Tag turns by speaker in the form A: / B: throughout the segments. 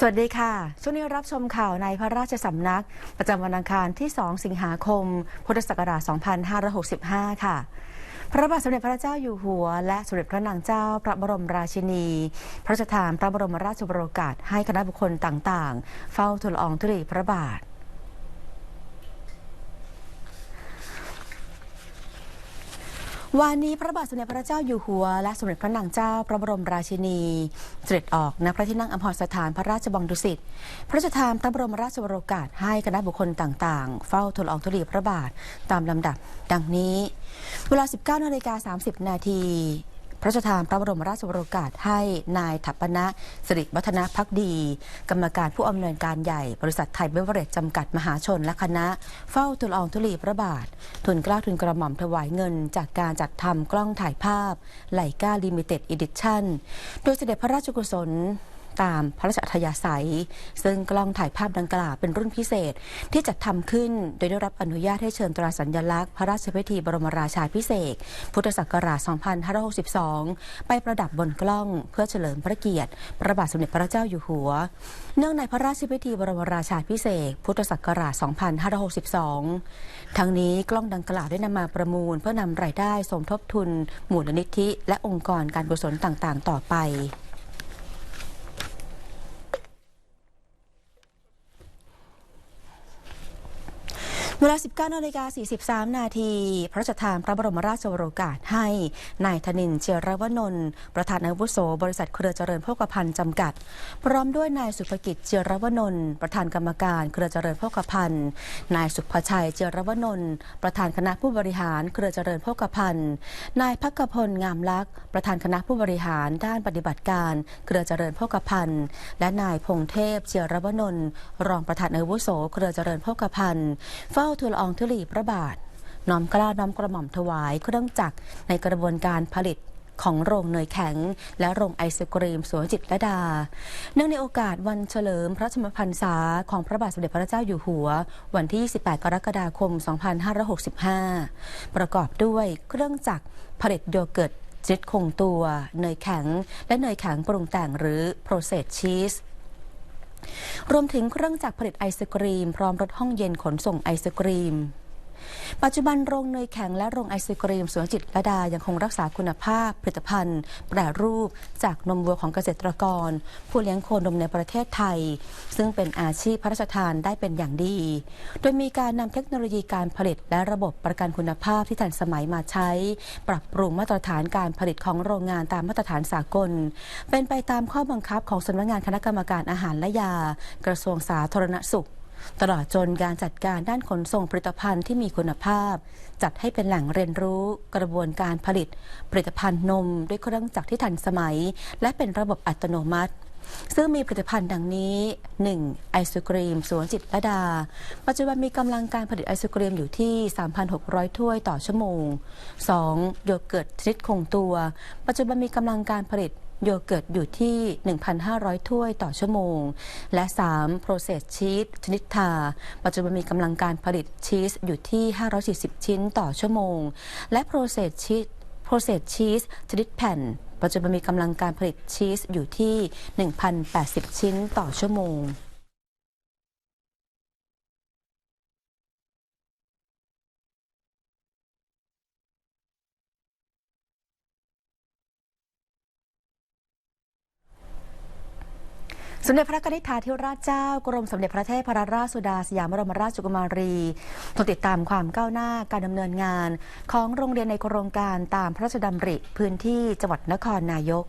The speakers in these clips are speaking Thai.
A: สวัสดีค่ะ ช่วงนี้รับชมข่าวในพระราชสำนัก ประจำวันอังคารที่ 2 สิงหาคม พุทธศักราช 2565 ค่ะ พระบาทสมเด็จพระเจ้าอยู่หัว และสมเด็จพระนางเจ้าพระบรมราชินี พระราชทานพระบรมราชโองการให้คณะบุคคลต่างๆ เฝ้าทูลอองธุลีพระบาท วันนี้พระบาทสมเด็จพระเจ้าอยู่หัว และสมเด็จพระนางเจ้า พระบรมราชินีเสด็จออกณพระที่นั่งอมรสถานพระราชวังดุสิตพระราชทานพระบรมราชโอการให้คณะบุคคลต่างๆ เฝ้าทูลอองธุลีพระบาทตามลำดับ ดังนี้ เวลา 19นาฬิกา30 นาที พระราชทานพระบรมราชโองการให้นายถัปนะสิริวัฒนพักดี กรรมการผู้อำนวยการใหญ่ บริษัทไทยเบเวอเรจจำกัดมหาชนและคณะ เฝ้าทูลอองธุลีพระบาท ทุนกล้าทุนกระหม่อมถวายเงิน จากการจัดทำกล้องถ่ายภาพไลกาลิมิเต็ดอีดิชั่นโดยเสด็จพระราชกุศล ตามพระราชอัธยาศัย ซึ่งกล้องถ่ายภาพดังกล่าวเป็นรุ่นพิเศษ ที่จัดทำขึ้นโดยได้รับอนุญาตให้เชิญตราสัญลักษณ์ พระราชพิธีบรมราชาพิเศษ พุทธศักราช 2562 ไปประดับบนกล้องเพื่อเฉลิมพระเกียรติ พระบาทสมเด็จพระเจ้าอยู่หัว เนื่องในพระราชพิธีบรมราชาพิเศษ พุทธศักราช 2562 ทั้งนี้กล้องดังกล่าวได้นำมาประมูล เพื่อนำรายได้สมทบทุนมูลนิธิ และองค์กรการกุศลต่างๆ ต่อไป เวลา 19นาฬิกา43 นาที พระราชทานพระบรมราชโองการให้นายธนินทร์เจยรวนนท์ประธานอาวุโส บริษัทเครือเจริญโภคภัณฑ์จำกัด พร้อมด้วยนายสุภกิจเจยรวนนท์ประธานกรรมการเครือเจริญโภคภัณฑ์ นายสุภชัยเจยรวนนท์ประธานคณะผู้บริหารเครือเจริญโภคภัณฑ์ นายพักกพลงามลักษ์ประธานคณะผู้บริหารด้านปฏิบัติการเครือเจริญโภคภัณฑ์ และนายพงเทพเจยรวนนท์รองประธานอาวุโส เครือเจริญโภคภัณฑ์เฝ้าาทูลอองธุลีพระบาท น้อมกล้าน้อมกระหม่อมถวายเครื่องจักรในกระบวนการผลิตของโรงเนยแข็ง และโรงไอศกรีมสวนจิตรดา เนื่องในโอกาสวันเฉลิมพระชมพรรษาของพระบาทสมเด็จพระเจ้าอยู่หัว วันที่ 28 กรกฎาคม 2565 ประกอบด้วยเครื่องจักรผลิตโยเกิร์ตชนิดคงตัว เนยแข็ง และเนยแข็งปรุงแต่งหรือ processed cheese รวมถึงเครื่องจักรผลิตไอศกรีม พร้อมรถห้องเย็นขนส่งไอศกรีม ปัจจุบันโรงเนยแข็งและโรงไอศกรีมสวนจิตรลดายังคงรักษาคุณภาพ ผลิตภัณฑ์ แปรรูป จากนมวัวของเกษตรกร ผู้เลี้ยงโคนมในประเทศไทย ซึ่งเป็นอาชีพพระราชทานได้เป็นอย่างดี โดยมีการนำเทคโนโลยีการผลิตและระบบประกันคุณภาพที่ทันสมัยมาใช้ ปรับปรุงมาตรฐานการผลิตของโรงงานตามมาตรฐานสากล เป็นไปตามข้อบังคับของสำนักงานคณะกรรมการอาหารและยา กระทรวงสาธารณสุข ตลอดจนการจัดการด้านขนส่งผลิตภัณฑ์ที่มีคุณภาพ จัดให้เป็นแหล่งเรียนรู้กระบวนการผลิต ผลิตภัณฑ์นม ด้วยเครื่องจักรที่ทันสมัย และเป็นระบบอัตโนมัติ ซึ่งมีผลิตภัณฑ์ดังนี้ 1. ไอศกรีม สวนจิตรลดา ปัจจุบันมีกำลังการผลิตไอศกรีมอยู่ที่ 3,600 ถ้วยต่อชั่วโมง 2. โยเกิร์ตชนิดคงตัว ปัจจุบันมีกำลังการผลิต โยเกิร์ตอยู่ที่ 1,500 ถ้วยต่อชั่วโมง และ 3. process cheese ชนิดทา ปัจจุบันมีกำลังการผลิตชีสอยู่ที่ 540 ชิ้นต่อชั่วโมง และ process cheese process cheese ชนิดแผ่น ปัจจุบันมีกำลังการผลิตชีสอยู่ที่ 1,080 ชิ้นต่อชั่วโมง สมเด็จพระนิธิธาธิราชเจ้ากรมสมเด็จพระเทพรราชสุดาสยามบรมราชกุมารีทรงติดตามความก้าวหน้าการดำเนินงาน ของโรงเรียนในโครงการตามพระราชดำริพื้นที่จังหวัดนครนายก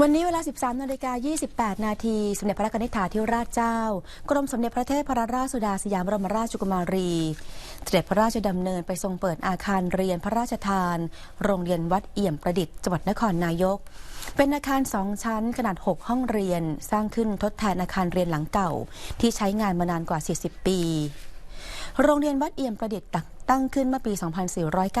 A: วันนี้เวลา 13นาฬิกา28 นาทีสมเด็จพระนิษฐาธิราชเจ้า กรมสมเด็จพระเทพรราชสุดาสยามบรมราชกุมารี เสด็จพระราชดำเนินไปทรงเปิดอาคารเรียนพระราชทาน โรงเรียนวัดเอี่ยมประดิษฐ์จังหวัดนครนายก เป็นอาคารสองชั้นขนาด 6 ห้องเรียน สร้างขึ้นทดแทนอาคารเรียนหลังเก่า ที่ใช้งานมานานกว่า 40 ปี โรงเรียนวัดเอี่ยมประดิษฐ์ตั้งขึ้นเมื่อปี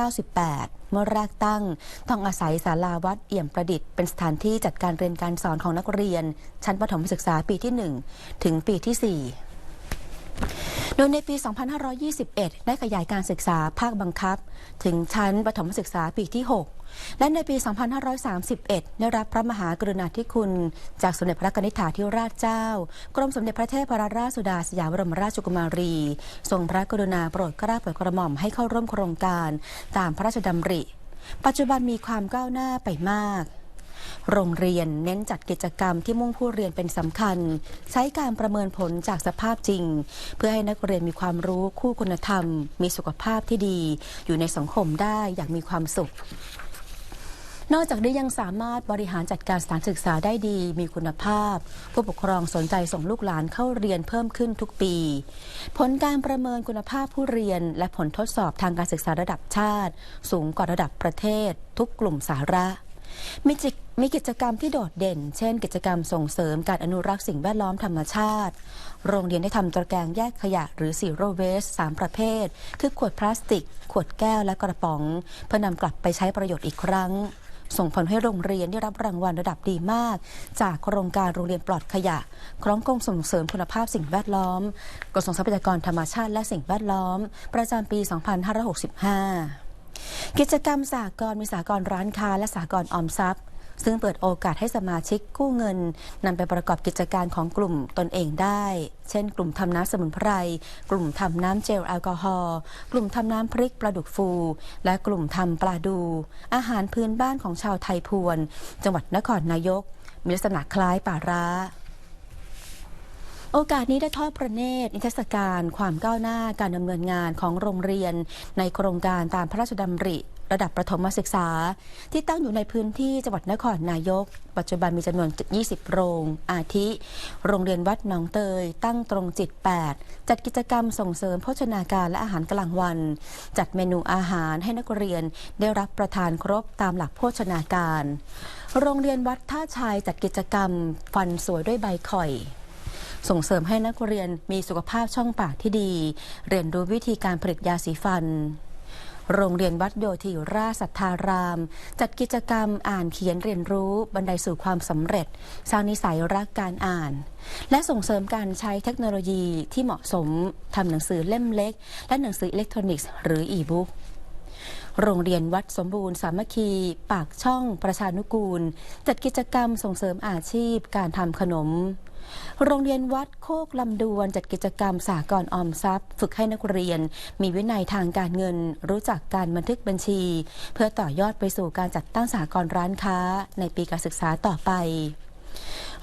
A: 2498 เมื่อแรกตั้ง ต้องอาศัยศาลาวัดเอี่ยมประดิษฐ์เป็นสถานที่จัดการเรียนการสอนของนักเรียน ชั้นประถมศึกษาปีที่ 1 ถึงปีที่ 4 โดยในปี 2521 ได้ขยายการศึกษาภาคบังคับ ถึงชั้นประถมศึกษาปีที่ 6 และในปี 2531 ได้รับพระมหากรุณาธิคุณ จากสมเด็จพระกนิษฐาธิราชเจ้า กรมสมเด็จพระเทพรัตนราชสุดาสยามบรมราชกุมารี ทรงพระกรุณาโปรดเกล้าโปรดกระหม่อมให้เข้าร่วมโครงการตามพระราชดำริ ปัจจุบันมีความก้าวหน้าไปมาก โรงเรียนเน้นจัดกิจกรรมที่มุ่งผู้เรียนเป็นสำคัญ ใช้การประเมินผลจากสภาพจริง เพื่อให้นักเรียนมีความรู้คู่คุณธรรม มีสุขภาพที่ดี อยู่ในสังคมได้อย่างมีความสุขนอกจากนี้ยังสามารถบริหารจัดการสถานศึกษาได้ดี มีคุณภาพ ผู้ปกครองสนใจส่งลูกหลานเข้าเรียนเพิ่มขึ้นทุกปี ผลการประเมินคุณภาพผู้เรียน และผลทดสอบทางการศึกษาระดับชาติ สูงกว่าระดับประเทศ ทุกกลุ่มสาระ มีจิมีกิจกรรมที่โดดเด่น เช่น กิจกรรมส่งเสริมการอนุรักษ์สิ่งแวดล้อมธรรมชาติ โรงเรียนได้ทำตะแกรงแยกขยะหรือ zero waste สามประเภท คือขวดพลาสติก ขวดแก้วและกระป๋อง เพื่อนำกลับไปใช้ประโยชน์อีกครั้ง ส่งผลให้โรงเรียนได้รับรางวัลระดับดีมาก จากโครงการโรงเรียนปลอดขยะคล้องกงส่งเสริมคุณภาพสิ่งแวดล้อม กระทรวงทรัพยากรธรรมชาติและสิ่งแวดล้อม ประจำปี 2565 กิจกรรมสากลมีสากลร้านค้า และสากลออมทรัพย์ ซึ่งเปิดโอกาสให้สมาชิกกู้เงินนำไปประกอบกิจการของกลุ่มตนเองได้ เช่น กลุ่มทำน้ำสมุนไพร กลุ่มทำน้ำเจลแอลกอฮอล์ กลุ่มทำน้ำพริกปลาดุกฟู และกลุ่มทำปลาดู อาหารพื้นบ้านของชาวไทยพวน จังหวัดนครนายก มีลักษณะคล้ายป่าร้า โอกาสนี้ได้ทอดพระเนตรนิทรรศการความก้าวหน้าการดำเนินงานของโรงเรียน ในโครงการตามพระราชดำริระดับประถมศึกษา ที่ตั้งอยู่ในพื้นที่จังหวัดนครนายก ปัจจุบันมีจำนวน 20 โรง อาทิ โรงเรียนวัดหนองเตย ตั้งตรงจิต 8 จัดกิจกรรมส่งเสริมโภชนาการและอาหารกลางวัน จัดเมนูอาหารให้นักเรียนได้รับประทานครบตามหลักโภชนาการ โรงเรียนวัดท่าชายจัดกิจกรรมฟันสวยด้วยใบข่อย ส่งเสริมให้นักเรียนมีสุขภาพช่องปากที่ดี เรียนรู้วิธีการผลิตยาสีฟัน โรงเรียนวัดโยธิราชสัทธาราม จัดกิจกรรมอ่านเขียนเรียนรู้บันไดสู่ความสำเร็จ สร้างนิสัยรักการอ่าน และส่งเสริมการใช้เทคโนโลยีที่เหมาะสมทำหนังสือเล่มเล็ก และหนังสืออิเล็กทรอนิกส์หรืออีบุ๊กโรงเรียนวัดสมบูรณ์สามัคคี ปากช่องประชานุกูล จัดกิจกรรมส่งเสริมอาชีพการทำขนม โรงเรียนวัดโคกลำดวนจัดกิจกรรมสากลออมทรัพย์ ฝึกให้นักเรียน มีวินัยทางการเงิน รู้จักการบันทึกบัญชี เพื่อต่อยอดไปสู่การจัดตั้งสากลร้านค้า ในปีการศึกษาต่อไป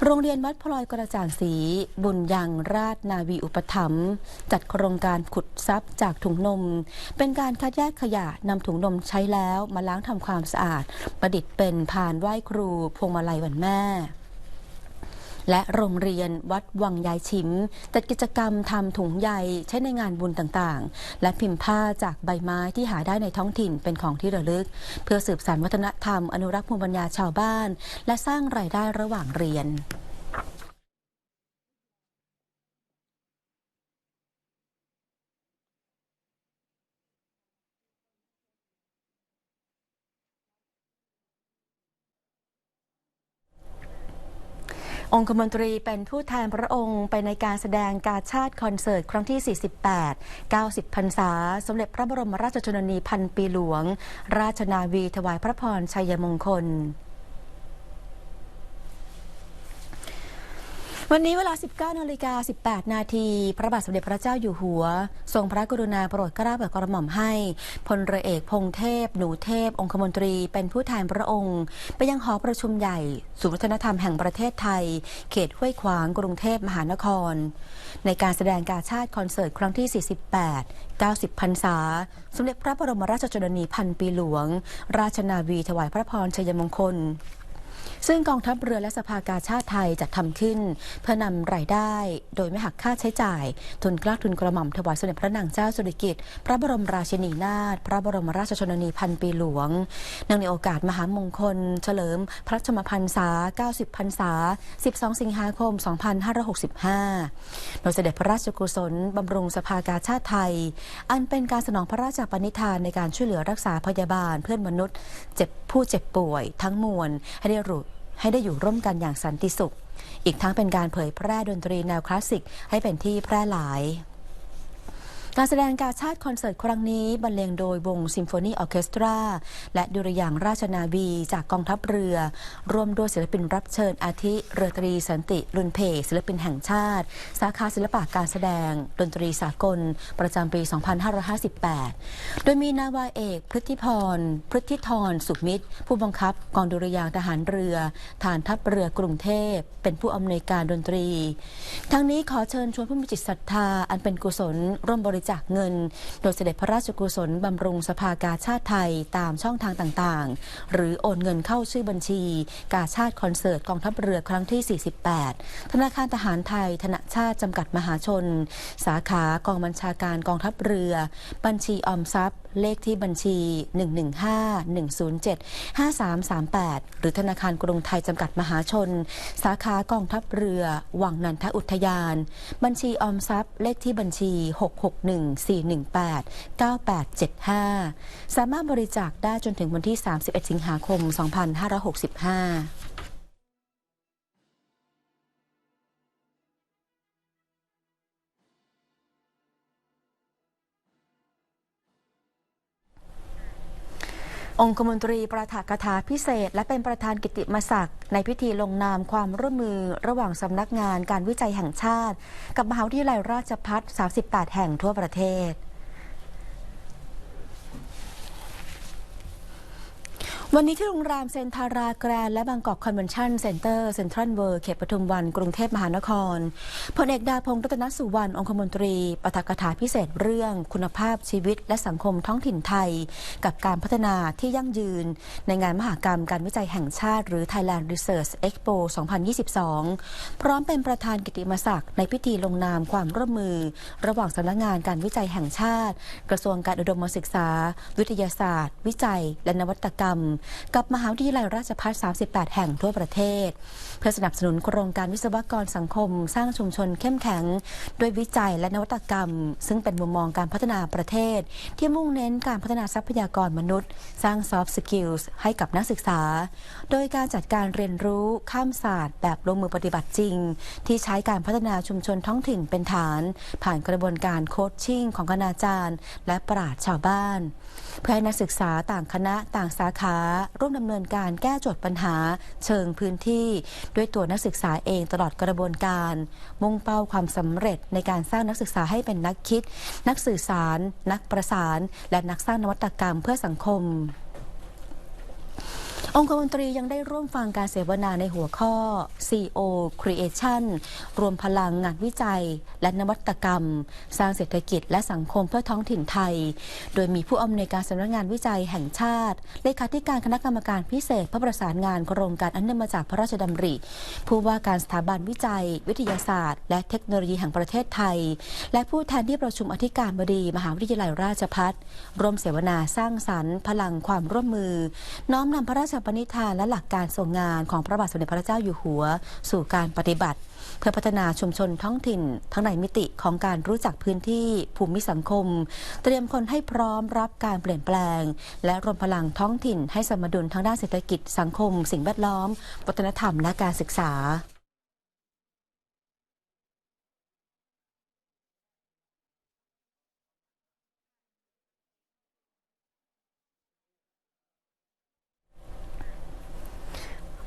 A: โรงเรียนวัดพลอยกระจ่างสี บุญยังราชนาวีอุปถัมภ์จัดโครงการขุดทรัพย์จากถุงนม เป็นการคัดแยกขยะนำถุงนมใช้แล้วมาล้างทำความสะอาด ประดิษฐ์เป็นพานไหว้ครูพวงมาลัยวันแม่ และโรงเรียนวัดวังยายชิมจัดกิจกรรมทำถุงใยใช้ในงานบุญต่างๆ และพิมพ์ผ้าจากใบไม้ที่หาได้ในท้องถิ่นเป็นของที่ระลึก เพื่อสืบสานวัฒนธรรมอนุรักษ์ภูมิปัญญาชาวบ้าน และสร้างรายได้ระหว่างเรียน องคมนตรีเป็นผู้แทนพระองค์ไปในการแสดงการชาติคอนเสิร์ตครั้งที่ 48 90 พรรษา สมเด็จพระบรมราชชนนีพันปีหลวง ราชนาวีถวายพระพรชัยมงคล วันนี้เวลา 19นาฬิกา18 นาที พระบาทสมเด็จพระเจ้าอยู่หัว ทรงพระกรุณาโปรดเกล้าโปรดกระหม่อมให้ พลเรือเอกพงเทพ หนูเทพ องคมนตรี เป็นผู้แทนพระองค์ ไปยังหอประชุมใหญ่ศูนย์วัฒนธรรมแห่งประเทศไทย เขตห้วยขวางกรุงเทพมหานคร ในการแสดงการชาติคอนเสิร์ตครั้งที่ 48 90พรรษา สมเด็จพระบรมราชชนนีพันปีหลวง ราชนาวีถวายพระพรชัยมงคล ซึ่งกองทัพเรือและสภากาชาติไทยจัดทำขึ้น เพื่อนำรายได้โดยไม่หักค่าใช้จ่าย ทุนกล้าทุนกระหม่อมถวายสมเด็จพระนางเจ้าสุริกิติ์พระบรมราชินีนาถพระบรมราชชนนีพันปีหลวงเนื่องในโอกาสมหามงคล เฉลิม พระชมพรรษา 90 พรรษา 12 สิงหาคม 2565 โดยเสด็จพระราชกุศลบำรุงสภากาชาติไทย อันเป็นการสนองพระราชปณิธานในการช่วยเหลือรักษาพยาบาลเพื่อนมนุษย์ เจ็บผู้เจ็บป่วย ทั้งมวลให้ได้รู้ ให้ได้อยู่ร่วมกันอย่างสันติสุข อีกทั้งเป็นการเผยแพร่ดนตรีแนวคลาสสิกให้เป็นที่แพร่หลาย การแสดงการชาติคอนเสิร์ตครั้งนี้บรรเลงโดยวงซิมโฟนีออเคสตรา และดุริยางราชนาวีจากกองทัพเรือ ร่วมด้วยศิลปินรับเชิญอาทิ เรือตรีสันติรุนเพศิลปินแห่งชาติ สาขาศิลปะการแสดง ดนตรีสากล ประจำปี 2558 โดยมีนาวาเอกพฤทธิพรพฤทธิธรสุมิตร ผู้บังคับกองดุริยางทหารเรือ ฐานทัพเรือกรุงเทพ เป็นผู้อำนวยการดนตรี ทั้งนี้ขอเชิญชวนผู้มีจิตศรัทธาอันเป็นกุศลร่วมบริจาคเงิน โดยเสด็จพระราชกุศลบำรุงสภากาชาติไทยตามช่องทางต่างๆ หรือโอนเงินเข้าชื่อบัญชี กาชาติคอนเสิร์ตกองทัพเรือครั้งที่ 48 ธนาคารทหารไทย ธนาชาติจำกัดมหาชน สาขากองบัญชาการกองทัพเรือ บัญชีออมทรัพย์ เลขที่บัญชี 115-107-5338 หรือธนาคารกรุงไทยจำกัดมหาชน สาขากองทัพเรือ วังนันทอุทยาน บัญชีออมทรัพย์ เลขที่บัญชี 661 1418-9875 สามารถบริจาคได้จนถึงวันที่ 31 สิงหาคม 2565 องคมนตรีประถากถาพิเศษ และเป็นประธานกิตติมศักดิ์ในพิธีลงนามความร่วมมือระหว่างสำนักงานการวิจัยแห่งชาติ กับมหาวิทยาลัยราชภัฏ38 แห่งทั่วประเทศ วันนี้ที่โรงแรมเซนทาราแกรนด์และบางกอกคอนเวนชั่นเซ็นเตอร์เซ็นทรัลเวิร์เขตปทุมวัน กรุงเทพมหานครพลเอกดาพงศ์รัตนสุวรรณองคมนตรีปฐกถาพิเศษเรื่อง คุณภาพชีวิตและสังคมท้องถิ่นไทย กับการพัฒนาที่ยั่งยืน ในงานมหกรรมการวิจัยแห่งชาติ หรือ Thailand Research Expo 2022 พร้อมเป็นประธานกิตติมศักดิ์ในพิธีลงนามความร่วมมือ ระหว่างสำนักงานการวิจัยแห่งชาติ กระทรวงการอุดมศึกษา วิทยาศาสตร์ วิจัย และนวัตกรรมกับมหาวิทยาลัยราชภัฏ38 แห่งทั่วประเทศ เพื่อสนับสนุนโครงการวิศวกรสังคม สร้างชุมชนเข้มแข็ง ด้วยวิจัยและนวัตกรรม ซึ่งเป็นมุมมองการพัฒนาประเทศ ที่มุ่งเน้นการพัฒนาทรัพยากรมนุษย์ สร้าง soft skills ให้กับนักศึกษา โดยการจัดการเรียนรู้ข้ามศาสตร์ แบบลงมือปฏิบัติจริง ที่ใช้การพัฒนาชุมชนท้องถิ่นเป็นฐาน ผ่านกระบวนการโคชชิ่งของคณาจารย์ และปราชญ์ชาวบ้าน เพื่อให้นักศึกษาต่างคณะต่างสาขา ร่วมดำเนินการแก้โจทย์ปัญหา เชิงพื้นที่ ด้วยตัวนักศึกษาเองตลอดกระบวนการ มุ่งเป้าความสำเร็จในการสร้างนักศึกษาให้เป็นนักคิด นักสื่อสาร นักประสาน และนักสร้างนวัตกรรมเพื่อสังคม องคมนตรียังได้ร่วมฟังการเสวนาในหัวข้อ CO Creation รวมพลังงานวิจัย และนวัตกรรม สร้างเศรษฐกิจและสังคมเพื่อท้องถิ่นไทย โดยมีผู้อำนวยการสำนักงานวิจัยแห่งชาติ เลขาธิการคณะกรรมการพิเศษเพื่อประสานงานโครงการอันเนื่องมาจากพระราชดำริ ผู้ว่าการสถาบันวิจัย วิทยาศาสตร์ และเทคโนโลยีแห่งประเทศไทย และผู้แทนที่ประชุมอธิการบดีมหาวิทยาลัยราชภัฏร่วมเสวนาสร้างสรรค์ พลังความร่วมมือ น้อมนำพระราชปณิธานและหลักการทรงงานของพระบาทสมเด็จพระเจ้าอยู่หัว สู่การปฏิบัติ เพื่อพัฒนาชุมชนท้องถิ่น ทั้งในมิติของการรู้จักพื้นที่ภูมิสังคม เตรียมคนให้พร้อมรับการเปลี่ยนแปลง และรวมพลังท้องถิ่นให้สมดุลทั้งด้านเศรษฐกิจสังคม สิ่งแวดล้อม วัฒนธรรมและการศึกษา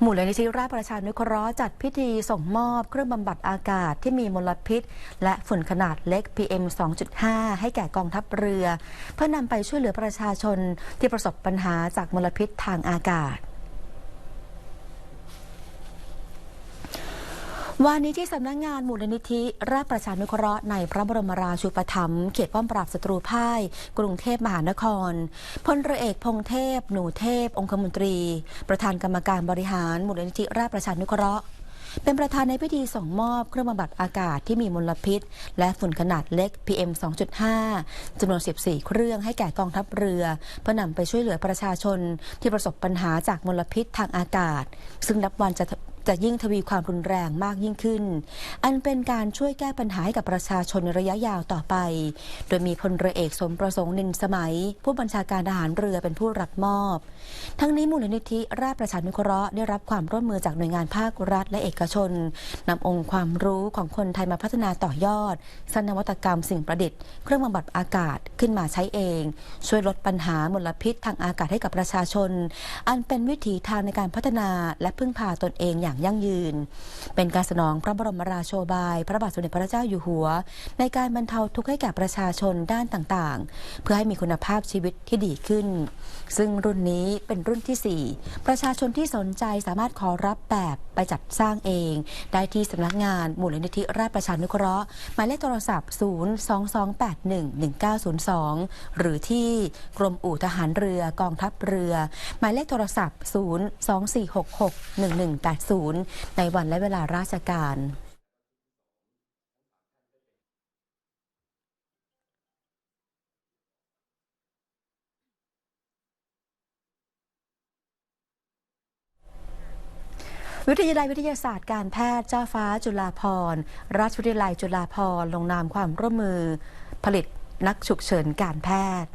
A: มูลนิธิราชประชานุเคราะห์จัดพิธีส่งมอบเครื่องบำบัดอากาศที่มีมลพิษ และฝุ่นขนาดเล็ก PM 2.5 ให้แก่กองทัพเรือ เพื่อนำไปช่วยเหลือประชาชนที่ประสบปัญหาจากมลพิษทางอากาศ วันนี้ที่สำนักงงานมูลนิธิ ราชประชานุเคราะห์ในพระบรมราชูปถัมภ์เขตป้อมปราบศัตรูพ่าย กรุงเทพมหานครพลเรือเอกพงเทพ หนูเทพ องคมนตรี ประธานกรรมการบริหารมูลนิธิราชประชานุเคราะห์ เป็นประธานในพิธีส่งมอบเครื่องบำบัดอากาศที่มีมลพิษ และฝุ่นขนาดเล็ก PM 2.5จำนวน 14 เครื่องให้แก่กองทัพเรือ เพื่อนำไปช่วยเหลือประชาชนที่ประสบปัญหาจากมลพิษทางอากาศ ซึ่งนับวันจะ จะยิ่งทวีความรุนแรงมากยิ่งขึ้น อันเป็นการช่วยแก้ปัญหาให้กับประชาชนในระยะยาวต่อไป โดยมีพลเรือเอกสมประสงค์นินสมัย ผู้บัญชาการทหารเรือเป็นผู้รับมอบ ทั้งนี้มูลนิธิราชประชานุเคราะห์ได้รับความร่วมมือจากหน่วยงานภาครัฐและเอกชนนำองค์ความรู้ของคนไทยมาพัฒนาต่อยอดสร้างนวัตกรรมสิ่งประดิษฐ์เครื่องบำบัดอากาศขึ้นมาใช้เอง ช่วยลดปัญหามลพิษทางอากาศให้กับประชาชน อันเป็นวิถีทางในการพัฒนาและพึ่งพาตนเองอย่างยั่งยืน เป็นการสนองพระบรมราโชบาย พระบาทสมเด็จพระเจ้าอยู่หัว ในการบรรเทาทุกข์ให้แก่ประชาชนด้านต่างๆ เพื่อให้มีคุณภาพชีวิตที่ดีขึ้น ซึ่งรุ่นนี้เป็นรุ่นที่ 4 ประชาชนที่สนใจสามารถขอรับแบบไปจัดสร้างเอง ได้ที่สำนักงานมูลนิธิราชประชานุเคราะห์หมายเลขโทรศัพท์ 022811902 หรือที่กรมอู่ทหารเรือกองทัพเรือ หมายเลขโทรศัพท์ 024661180ในวันและเวลาราชการวิทยาลัยวิทยาศาสตร์การแพทย์เจ้าฟ้าจุฬาภรณ์ราชวิทยาลัยจุฬาภรณ์ลงนามความร่วมมือ ผลิตนักฉุกเฉินการแพทย์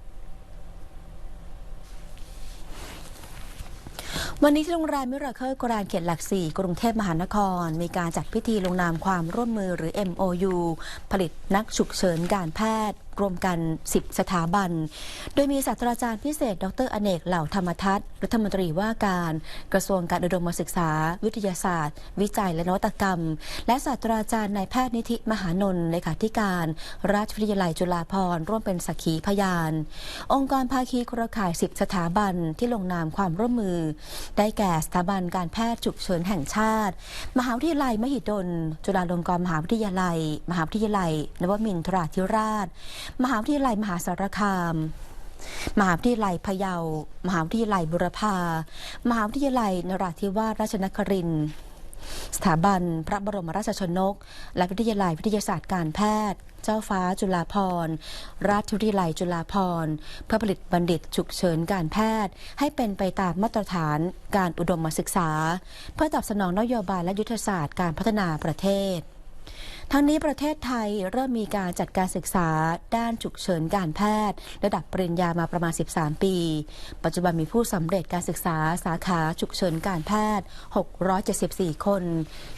A: วันนี้ที่โรงแรมมิราเคิลกรานเขตหลักสี่กรุงเทพมหานคร มีการจัดพิธีลงนามความร่วมมือหรือ MOU ผลิตนักฉุกเฉินการแพทย์ รวมกัน 10 สถาบัน โดยมีศาสตราจารย์พิเศษ ดรอเนกเหล่าธรรมทัศน์รัฐมนตรีว่าการกระทรวงการอุดมศึกษา วิทยาศาสตร์ วิจัยและนวัตกรรม และศาสตราจารย์นายแพทย์นิธิมหานนท์เลขาธิการ ราชวิทยาลัยจุฬาภรณ์ร่วมเป็นสักขีพยาน องค์กรภาคีเครือข่าย 10 สถาบันที่ลงนามความร่วมมือ ได้แก่สถาบันการแพทย์ฉุกเฉินแห่งชาติ มหาวิทยาลัยมหิดล จุฬาลงกรณ์มหาวิทยาลัย มหาวิทยาลัย นวมินทราธิราชมหาวิทยาลัยมหาสารคาม มหาวิทยาลัยพะเยา มหาวิทยาลัยบุรพา มหาวิทยาลัยนราธิวาสราชนครินทร์สถาบันพระบรมราชชนก และวิทยาลัยวิทยาศาสตร์การแพทย์ เจ้าฟ้าจุฬาภรณ์ ราชวิทยาลัยจุฬาภรณ์ เพื่อผลิตบัณฑิตฉุกเฉินการแพทย์ ให้เป็นไปตามมาตรฐานการอุดมศึกษา เพื่อตอบสนองนโยบายและยุทธศาสตร์การพัฒนาประเทศ ทั้งนี้ประเทศไทยเริ่มมีการจัดการศึกษาด้านฉุกเฉินการแพทย์ ระดับปริญญามาประมาณ 13 ปี ปัจจุบันมีผู้สำเร็จการศึกษาสาขาฉุกเฉินการแพทย์ 674 คน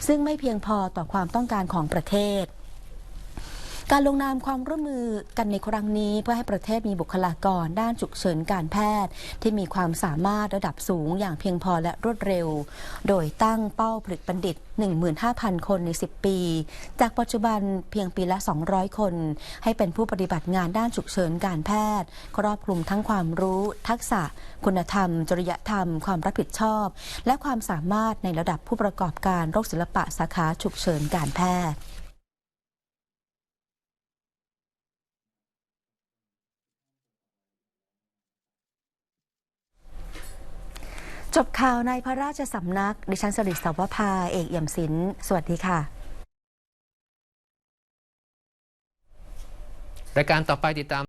A: ซึ่งไม่เพียงพอต่อความต้องการของประเทศ การลงนามความร่วมมือกันในครั้งนี้เพื่อให้ประเทศมีบุคลากร ด้านฉุกเฉินการแพทย์ ที่มีความสามารถระดับสูงอย่างเพียงพอและรวดเร็ว โดยตั้งเป้าผลิตบัณฑิต 15,000 คนใน 10 ปี จากปัจจุบันเพียงปีละ 200 คน ให้เป็นผู้ปฏิบัติงานด้านฉุกเฉินการแพทย์ ครอบคลุมทั้งความรู้ ทักษะ คุณธรรม จริยธรรม ความรับผิดชอบ และความสามารถในระดับผู้ประกอบการโรคศิลปะสาขาฉุกเฉินการแพทย์ จบข่าวในพระราชสำนัก ดิฉันสริศวภาเอกเอี่ยมศิลป์สวัสดีค่ะ
B: รายการต่อไปติดตาม